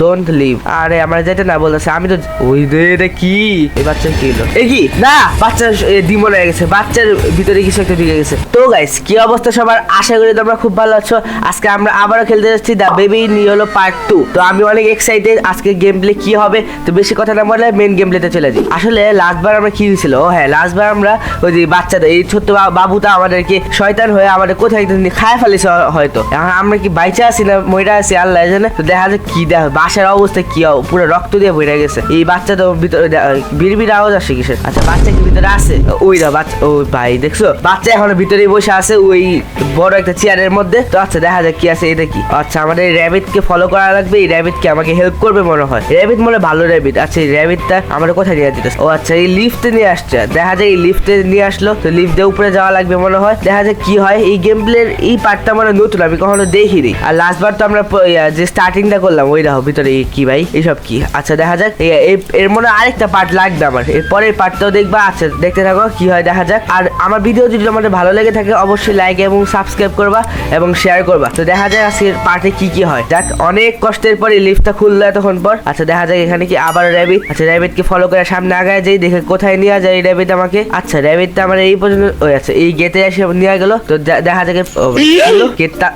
Don't leave আরে, আমার যেতে না বলেছে। আমি তো ওই রে, এটা কি? এই বাচ্চা কি হলো? এ কি? না, বাচ্চার ডিমন হয়ে গেছে। বাচ্চার ভিতরে কিছু একটা ঢুকে গেছে। তো গাইস কি অবস্থা সবার? আশা করি তোমরা খুব ভালো আছো। আজকে আমরা আবারও খেলতে যাচ্ছি দা বেবি নিয়ে হলো পার্ট টু তো আমি অনেক এক্সাইটেড আজকে গেম প্লে কি হবে? তো বেশি কথা না বলে মেন গেম প্লেতে চলে যাই। আসলে লাস্টবার আমরা কি হয়েছিল? ও হ্যাঁ লাস্টবার আমরা ওই যে বাচ্চাটা এই ছোট্ট বাবুটা আমাদেরকে শয়তান হয়ে আমাদের কোথায় একটা নিয়ে খায় ফেলেছে হয়তো। আমরা কি বাইচে আছি না মইরা আছি? আল্লাহ জানে। তো দেখা যায় কি দেখা বাসার অবস্থা কি পুরো রক্ত দিয়ে বইরা গেছে। এই বাচ্চা তো ভিতরে বিড় বিড় আওয়াজ আসে কিসের? আচ্ছা বাচ্চা কি ভিতরে আছে? ওই না বাচ্চা ও ভাই, দেখছ? বাচ্চা এখন ভিতরেই বসে আছে, ওই বড় একটা চেয়ারের মধ্যে। তো আচ্ছা দেখা যাক কি আছে, এটা কি? আচ্ছা আমাদের র্যাবিট কে ফলো করা লাগবে। এই র্যাবিট কে আমাকে হেল্প করবে মনে হয়? র্যাবিট মনে ভালো র্যাবিট। আচ্ছা এই র্যাবিটটা আমাদের কোথায় নিয়ে যেতেছে? ও আচ্ছা এই লিফটে নিয়ে আসছে। দেখা যায় এই লিফটে নিয়ে আসলো। তো লিফটে উপরে যাওয়া লাগবে মনে হয়। দেখা যায় কি হয়। এই গেম প্লের এই পার্টটা মানে নতুন, আমি কখনো দেখিনি। আর লাস্ট বার তো আমরা যে স্টার্টিংটা করলাম, ওই দেখো ভিতরে কি ভাই? এইসব কি? আচ্ছা দেখা যাক। এই- এই- এর মনে হয় আরেকটা পার্ট লাগবে আমার। এর পরের পার্টটাও দেখবা। আচ্ছা দেখতে থাকো কি হয় দেখা যাক। আর আমার ভিডিও যদি তোমাদের ভালো লেগে থাকে অবশ্যই লাইক এবং সাবস্ক্রাইব করবা এবং শেয়ার করবা। তো দেখা যাক আজকের পার্টে কি কি হয়। যাক অনেক কষ্টের পরে লিফটটা খুললো এতক্ষণ পর। আচ্ছা দেখা যাক এখানে কি আবার র্যাবিট আচ্ছা র্যাবিটকে ফলো করে সামনে আগায় যাই দেখে কোথায় নিয়ে যায় র্যাবিট আমাকে। আচ্ছা র্যাবিটটা আমার এই পর্যন্ত ওই আচ্ছা এই গেটে এসে নিয়ে গেল। তো দেখা যাক গেটটা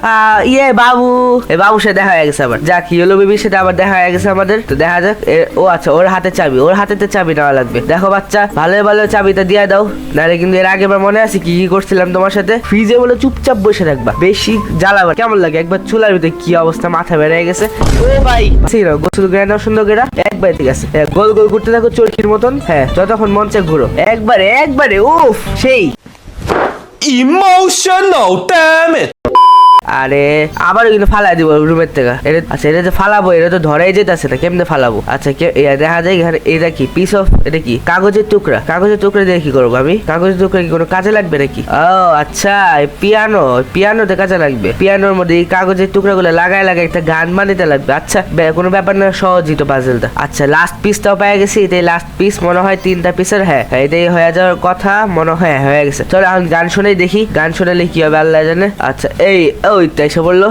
ইয়ে বাবু। এ বাবুর সাথে দেখা গেছে আবার। যাক ইয়েলো বেবির সাথে আবার দেখা হয়ে গেছে আমাদের। তো দেখা যাক ও আচ্ছা ওর হাতে চাবি ওর হাতে চাবি নেওয়া লাগবে। দেখো বাচ্চা ভালো ভালো চাবিটা দিয়ে দাও। নাহলে কিন্তু এর আগে বার মনে আছে কি কি করছিলাম তোমার সাথে। ফ্রিজে বলে চুপচাপ বসে থাকবা। বেশি জ্বালাবা কেমন লাগে? একবার চুলার ভিতরে কি অবস্থা? মাথা বেড়ে গেছে। ও ভাই। গোসল করে সুন্দর করে। একবার ঠিক আছে। হ্যাঁ, গোল গোল ঘুরতে থাকো চরকির মতন। হ্যাঁ যতক্ষণ চায় ঘুরো। একবারে একবারে উফ সেই। Damn it! আরে আবারও কিন্তু ফালাই দিব রুমের থেকে। এটা আচ্ছা এটা যে ফালাবো এটা তো ধরাই যেতেছে না কেমনে ফালাবো? আচ্ছা কে দেখা যায় এখানে এটা কি পিস অফ এটা কি? কাগজের টুকরা। কাগজের টুকরা দিয়ে কি করব আমি? কাগজের টুকরা কি কোনো কাজে লাগবে নাকি? ও আচ্ছা পিয়ানো পিয়ানোতে কাজে লাগবে। পিয়ানোর মধ্যে এই কাগজের টুকরাগুলো লাগাই লাগাই একটা গান বানাতে লাগবে। আচ্ছা কোনো ব্যাপার না সহজই তো পাজেলটা আচ্ছা লাস্ট পিসটাও পেয়ে গেছি এটাই লাস্ট পিস মনে হয় তিনটা পিসের হ্যাঁ হ্যাঁ, এটাই হয়ে যাওয়ার কথা মনে হয় হ্যাঁ, হয়ে গেছে। চলো এখন গান শুনেই দেখি গান শোনালে কি হবে আল্লাহ জানে। আচ্ছা এই ওই তো বলল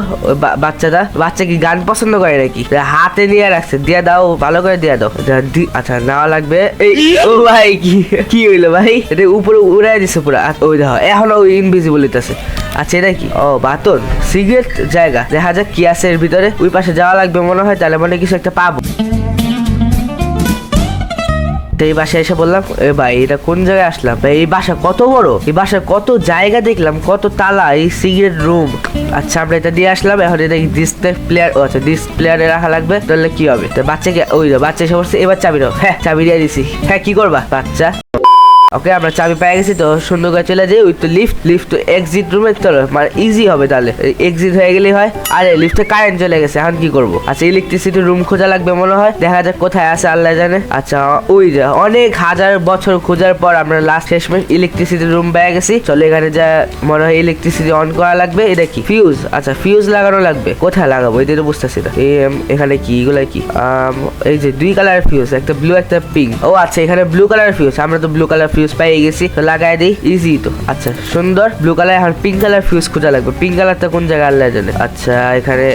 বাচ্চাটা, বাচ্চা কি গান পছন্দ করে নাকি? হাতে নিয়ে রাখছে, দিয়ে দাও, ভালো করে দিয়ে দাও। আচ্ছা নেওয়া লাগবে। এই, ও ভাই, কি কি হইল ভাই? এটা উপরে উড়াই দিছে পুরো। ওই দেখো, এখন ওই ইনভিজিবল আছে আচ্ছা এটা কি? ও, বাতন, সিগারেট জায়গা। দেখা যাক কি আছে এর ভিতরে। ওই পাশে যাওয়া লাগবে মনে হয়, তাহলে মনে কিছু একটা পাবো। তো এই বাসায় এসে বললাম, এ ভাই, এটা কোন জায়গায় আসলাম? এই বাসা কত বড়? এই বাসায় কত জায়গা দেখলাম, কত তালা, এই সিগারেট রুম। আচ্ছা আমরা এটা দিয়ে আসলাম, এখন এটা ডিসপ্লে প্লেয়ার ও আচ্ছা ডিসপ্লেয়ারে রাখা লাগবে, তাহলে কি হবে? তো বাচ্চাকে, ওই বাচ্চা এসে বলছে, এবার চাবি দাও হ্যাঁ চাবি দিয়ে দিছি। হ্যাঁ কি করবা? বাচ্চা ওকে আমরা চাবি পেয়ে গেছি তো সুন্দর করে চলে যাই ওই তো লিফট লিফট তো এক্সিট রুমে চলো মানে ইজি হবে তাহলে। এক্সিট হয়ে গেলেই হয়। আরে লিফটে কারেন্ট চলে গেছে, এখন কি করব? আচ্ছা ইলেকট্রিসিটি রুম খোঁজা লাগবে মনে হয়। দেখা যাক কোথায় আছে, আল্লাহ জানে। আচ্ছা ওই যে, অনেক হাজার বছর খোঁজার পর আমরা লাস্ট শেষমেশ ইলেকট্রিসিটি রুম পেয়ে গেছি। চলো এখানে যা মনে হয় ইলেকট্রিসিটি অন করা লাগবে। এটা কি? ফিউজ আচ্ছা ফিউজ লাগানো লাগবে। কোথায় লাগাবো? এটা তো বুঝতেছি না। এখানে কি? এগুলো কি? এই যে, দুই কালার ফিউজ একটা ব্লু একটা পিঙ্ক ও আচ্ছা এখানে ব্লু কালার ফিউজ আমরা তো ব্লু কালার ফিউজ পেয়ে গেছি, তো লাগাই দিই ইজি তো। আচ্ছা সুন্দর ব্লু কালার এখন পিঙ্ক কালার ফিউজ খোঁজা লাগবে। পিঙ্ক কালারটা কোন জায়গায় আল্লাহ জানে? আচ্ছা এখানে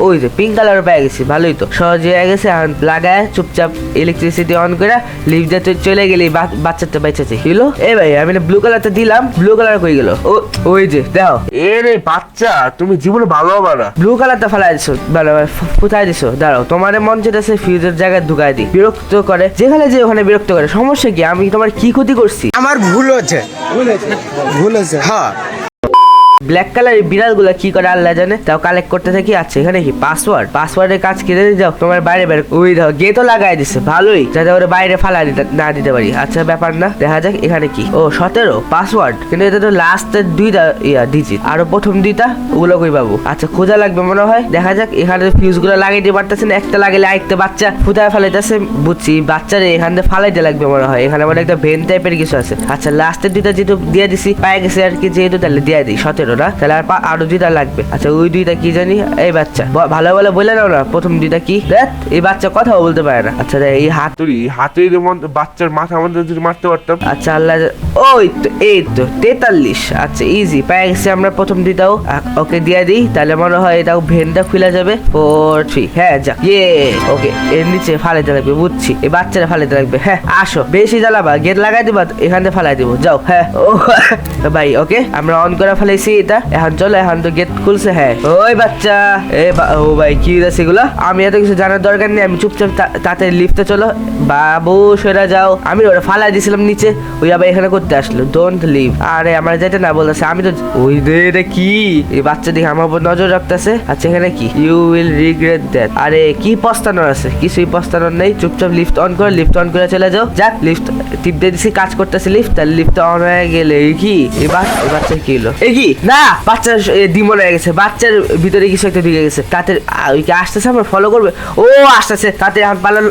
ওই যে পিঙ্ক কালার পেয়ে গেছি ভালোই তো। সহজে হয়ে গেছে এখন লাগায় চুপচাপ ইলেকট্রিসিটি অন করে লিফট দিয়ে চলে গেলি বাচ্চাটা বেঁচেছে। কিলো এ ভাই আমি ব্লু কালারটা দিলাম ব্লু কালার কই গেল? ও ওই যে দেখো। এ রে বাচ্চা তুমি জীবনে ভালো হবে না ব্লু কালারটা ফেলাই দিছো ফু- ফুটাই দিছো দাঁড়াও। তোমার মন যেতেছে ফিউজের জায়গায় ঢুকাই দিই বিরক্ত করে। যেখানে যে ওখানে বিরক্ত করে সমস্যা কি? আমি তোমার কি ক্ষতি করছি? আমার ভুল হচ্ছে ভুল হয়েছে হ্যাঁ। ব্ল্যাক কালারের বিড়ালগুলো কি করে আল্লাহ জানে? তাও কালেক্ট করতে থাকি। আচ্ছা এখানে কি পাসওয়ার্ড পাসওয়ার্ডের কাজ কেটে দিয়ে যাও, তোমার বাইরে বের ওই দাও তো লাগাই দিছে, ভালোই। যাতে ওরা বাইরে ফালা দিতে না দিতে পারি। আচ্ছা ব্যাপার না, দেখা যাক এখানে কি। ও, সতেরো পাসওয়ার্ড কিন্তু এটা তো লাস্টের দুইটা, ইয়া ডিজিট আরও প্রথম দুইটা, ওগুলো কই পাবো? আচ্ছা খোঁজা লাগবে মনে হয়। দেখা যাক, এখানে ফিউজগুলো দিতে পারতেছে না। একটা লাগাইলে আরেকটা বাচ্চা ফুটায় ফেলাইতেছে, বুঝছি। বাচ্চারে এখান থেকে ফালাইতে লাগবে মনে হয়। এখানে মানে একটা ভেন টাইপের কিছু আছে। আচ্ছা লাস্টের দুইটা যেহেতু দিয়ে দিছি, পায়ে গেছে আর কি, যেহেতু তাহলে দিয়ে দিই, সতেরো। পারো তাহলে আর পা- আরও দুইটা লাগবে। আচ্ছা ওই দুইটা কি জানি? এই বাচ্চা। ভালো ভালো বলে নাও না প্রথম দুইটা কি? দেখ এই বাচ্চা কথাও বলতে পারে না। আচ্ছা এই হাত তুই হাতে বাচ্চার মাথা মধ্যে যদি মারতে পারতাম। আচ্ছা আল্লাহ ওই তো এই তো তেতাল্লিশ। আচ্ছা ইজি পেয়ে গেছি আমরা প্রথম দুইটাও। ওকে দিয়ে দিই তাহলে মনে হয় এটাও ভেনটা খুলে যাবে। ফোর থ্রি হ্যাঁ যা ইয়ে ওকে এর নিচে ফালাইতে লাগবে বুঝছি। এই বাচ্চারা ফালাইতে লাগবে হ্যাঁ আসো। বেশি জ্বালাবা গেট লাগাই দিবা এখান থেকে ফালাই দিব যাও হ্যাঁ। ও ভাই ওকে আমরা অন করে ফেলাইছি। এটা? এখন চলো, এখন তো গেট খুলছে হ্যাঁ। ওই বাচ্চা, এ ও ভাই, কি আছে এগুলো? আমি এত কিছু জানার দরকার নেই, আমি চুপচাপ তা- তাড়াতাড়ি লিফটে চলো। বাবু সরে যাও। আমি ওরা ফালাই দিয়েছিলাম নিচে, ওই আবার এখানে করতে আসলো। ডোন্ট লিভ আরে, আমার যেতে না বলেছে আমি তো ওই এটা কি? এই বাচ্চা দেখে আমার উপর নজর রাখতেছে। আচ্ছা এখানে কি? ইউ উইল রিগ্রেট দ্যাট আরে, কি পস্তানোর আছে? কিছুই পস্তানোর নেই। চুপচাপ লিফট অন করে লিফট অন করে চলে যাও। যাক লিফট টিপ দিয়ে দিছি, কাজ করতেছে লিফট তাহলে লিফট অন হয়ে গেলে কি? বা- এই বাচ্চা কি হলো? এই কি? না, বাচ্চার ডিমল হয়ে গেছে, বাচ্চার ভিতরে কিছু একটা ঢুকে গেছে। তাতে ওই কি আসতেছে আমার? ফলো করবে? ও আসতেছে। তাতে এখন পালন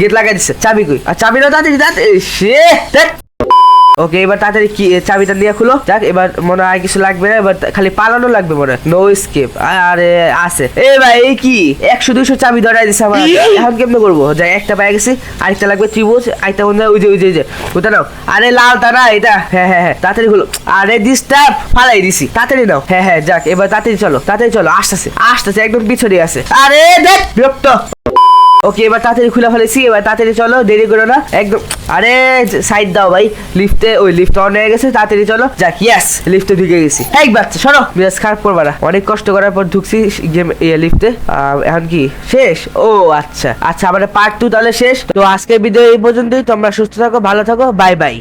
গেট লাগাই দিচ্ছে চাবি কই? আর চাবি না তাতে সে। ওকে এবার তাড়াতাড়ি কি চাবিটা নিয়ে খুলো। যাক এবার মনে হয় কিছু লাগবে না এবার খালি পালানো লাগবে মনে হয়। নো স্কেপ আরে আছে। এ ভাই এই কি? একশো দুশো চাবি ধরাই দিছে আমার। এখন কেমনে করব? যাই একটা পাই গেছি আরেকটা লাগবে ত্রিভুজ আরেকটা মনে হয় ওই যে ওই যে ওই যে ওটা নাও। আরে লালটা না এটা। হ্যাঁ হ্যাঁ হ্যাঁ তাড়াতাড়ি খুলো। আরে ডিস্টার্ব ফালাই দিছি। তাড়াতাড়ি নাও। হ্যাঁ হ্যাঁ যাক এবার তাড়াতাড়ি চলো তাড়াতাড়ি চলো আসতেছে আসতেছে একদম পিছনে আছে। আরে দেখ বিরক্ত। ওকে এবার তাড়াতাড়ি খুলে ফেলেছি, এবার তাড়াতাড়ি চলো, দেরি করো না। একদম, আরে সাইড দাও ভাই লিফটে ওই লিফট অন হয়ে গেছে, তাড়াতাড়ি চলো। যাক ইয়াস লিফটে ঢুকে গেছি। এক বাচ্চা, সরো। বিরাজ খারাপ করবা না। অনেক কষ্ট করার পর ঢুকছি গেম লিফটে এখন কি? শেষ? ও আচ্ছা। আচ্ছা আমাদের পার্ট টু তাহলে শেষ। তো আজকের ভিডিও এই পর্যন্তই। তোমরা সুস্থ থাকো, ভালো থাকো। Bye bye